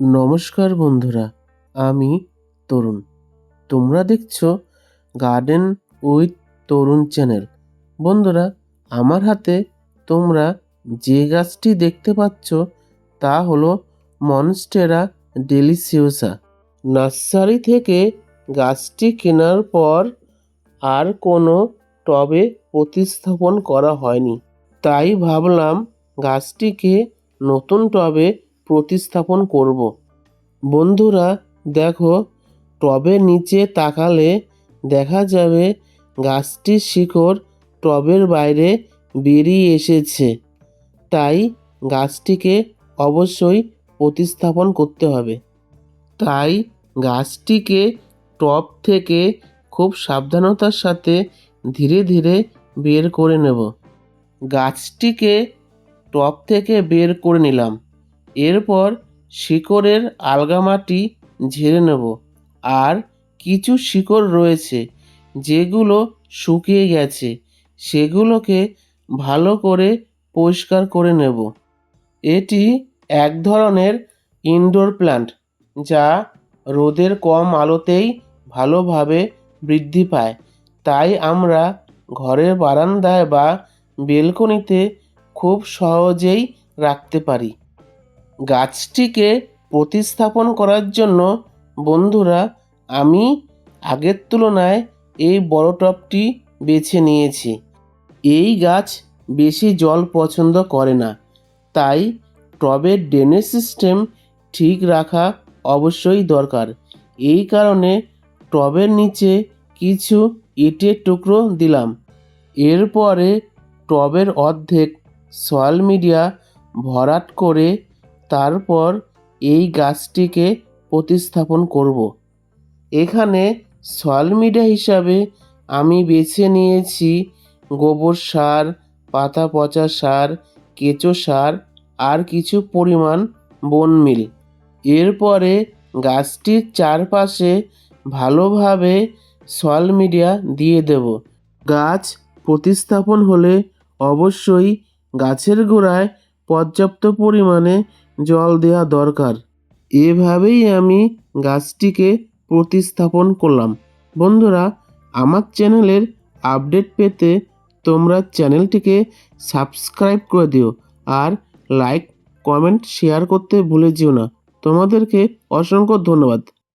নমস্কার বন্ধুরা, আমি তরুণ। তোমরা দেখছ গার্ডেন উইথ তরুণ চ্যানেল বন্ধুরা, আমার হাতে তোমরা যে গাছটি দেখতে পাচ্ছ, তা হলো মনস্টেরা ডেলিসিওসা নার্সারি থেকে গাছটি কেনার পর আর কোনো টবে প্রতিস্থাপন করা হয়নি। তাই ভাবলাম গাছটিকে নতুন টবে প্রতিস্থাপন করব। বন্ধুরা, দেখো টবের নিচে তাকালে দেখা যাবে গাছটির শিকড় টবের বাইরে বেরিয়ে এসেছে। তাই গাছটিকে অবশ্যই প্রতিস্থাপন করতে হবে। তাই গাছটিকে টব থেকে খুব সাবধানতার সাথে ধীরে ধীরে বের করে নেব। গাছটিকে টব থেকে বের করে নিলাম। এরপর শিকড়ের আলগামাটি ঝেড়ে নেব। আর কিছু শিকড় রয়েছে যেগুলো শুকিয়ে গেছে, সেগুলোকে ভালো করে পরিষ্কার করে নেব। এটি এক ধরনের ইনডোর প্ল্যান্ট যা রোদের কম আলোতেই ভালোভাবে বৃদ্ধি পায়। তাই আমরা ঘরের বারান্দায় বা বেলকনিতে খুব সহজেই রাখতে পারি। গাছটিকে প্রতিস্থাপন করার জন্য, বন্ধুরা, আমি আগের তুলনায় এই বড় টবটি বেছে নিয়েছি। এই গাছ বেশি জল পছন্দ করে না, তাই টবের ড্রেনেজ সিস্টেম ঠিক রাখা অবশ্যই দরকার। এই কারণে টবের নিচে কিছু ইটের টুকরো দিলাম। এরপরে টবের অর্ধেক সয়েল মিডিয়া ভরাট করে তারপর এই গাছটিকে প্রতিস্থাপন করব। এখানে সয়েল মিডিয়া হিসাবে আমি বেছে নিয়েছি গোবর সার, পাতা পচা সার, কেঁচো সার আর কিছু পরিমাণ বন মিল এরপরে গাছটির চারপাশে ভালোভাবে সয়েল মিডিয়া দিয়ে দেব গাছ প্রতিস্থাপন হলে অবশ্যই গাছের গোড়ায় পর্যাপ্ত পরিমাণে জল দেওয়া দরকার। এভাবেই আমি গাছটিকে প্রতিস্থাপন করলাম। বন্ধুরা, আমার চ্যানেলের আপডেট পেতে তোমরা চ্যানেলটিকে সাবস্ক্রাইব করে দিও আর লাইক, কমেন্ট, শেয়ার করতে ভুলে যেও না। তোমাদেরকে অসংখ্য ধন্যবাদ।